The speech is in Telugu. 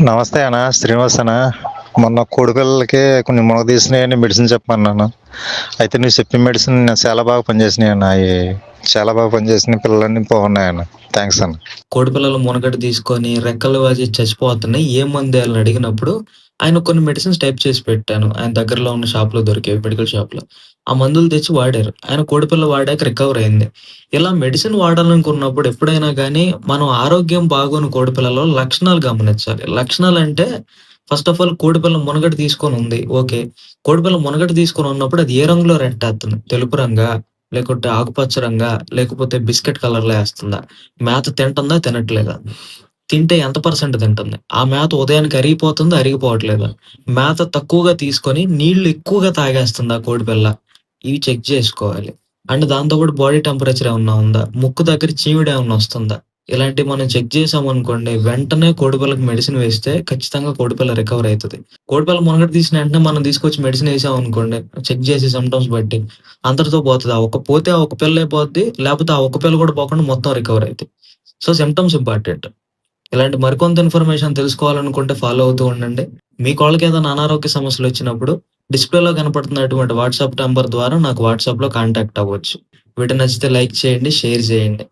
నమస్తే అన్న శ్రీనివాస్ అన్న. మొన్న కోడిపిల్లలకి కొన్ని మునగ తీసినాయని మెడిసిన్ చెప్పమన్నాను అయితే నువ్వు చెప్పిన మెడిసిన్ చాలా బాగా పనిచేసినాయి అన్న. అవి చాలా బాగా పనిచేసిన పిల్లలన్నీ బాగున్నాయన్న థ్యాంక్స్ అన్న. కోడిపిల్లలు మునగట తీసుకొని రెక్కలు వాచి చచ్చిపోతున్నాయి. ఏ మందు అని అడిగినప్పుడు ఆయన కొన్ని మెడిసిన్స్ టైప్ చేసి పెట్టాను. ఆయన దగ్గరలో ఉన్న షాప్లో దొరికేవి మెడికల్ షాప్లో. ఆ మందులు తెచ్చి వాడారు. ఆయన కోడిపిల్ల వాడాక రికవర్ అయింది. ఇలా మెడిసిన్ వాడాలనుకున్నప్పుడు ఎప్పుడైనా కానీ మనం ఆరోగ్యం బాగోని కోడిపిల్లలో లక్షణాలు గమనించాలి. లక్షణాలు అంటే ఫస్ట్ ఆఫ్ ఆల్ కోడిపిల్ల మునగట తీసుకొని ఉంది. ఓకే. కోడిపిల్ల మునగట తీసుకొని ఉన్నప్పుడు అది ఏ రంగులో రెట్టేస్తుంది తెలుపు రంగా లేకుంటే ఆకుపచ్చ రంగా లేకపోతే బిస్కెట్ కలర్లో వేస్తుందా? మేత తింటుందా తినట్లేదా? తింటే ఎంత పర్సెంట్ తింటుంది? ఆ మేత ఉదయానికి అరిగిపోతుందా అరిగిపోవట్లేదా? మేత తక్కువగా తీసుకొని నీళ్ళు ఎక్కువగా తాగేస్తుందా కోడిపిల్ల ఇవి చెక్ చేసుకోవాలి. అండ్ దాంతో కూడా బాడీ టెంపరేచర్ ఏమన్నా ఉందా? ముక్కు దగ్గర చీమిడి ఏమన్నా వస్తుందా? ఇలాంటివి మనం చెక్ చేసాం అనుకోండి వెంటనే కోడిపిల్లకి మెడిసిన్ వేస్తే ఖచ్చితంగా కోడిపిల్ల రికవర్ అవుతుంది. కోడిపిల్ల మొన్నటి తీసిన వెంటనే మనం తీసుకొచ్చి మెడిసిన్ వేసాం అనుకోండి చెక్ చేసి సిమ్టమ్స్ బట్టి అంతటితో పోతుంది. ఆ ఒక పోతే ఆ ఒక పిల్ల అయిపోద్ది లేకపోతే ఆ ఒక పిల్ల కూడా పోకుండా మొత్తం రికవర్ అవుతుంది సో సిమ్టమ్స్ ఇంపార్టెంట్ ఇలాంటి మరికొంత ఇన్ఫర్మేషన్ తెలుసుకోవాలనుకుంటే ఫాలో అవుతూ ఉండండి. మీ కోళ్ళకి ఏదైనా అనారోగ్య సమస్యలు వచ్చినప్పుడు డిస్ప్లేలో కనపడుతున్నటువంటి వాట్సాప్ నంబర్ ద్వారా నాకు వాట్సాప్లో కాంటాక్ట్ అవ్వచ్చు. వీటి నచ్చితే లైక్ చేయండి షేర్ చేయండి.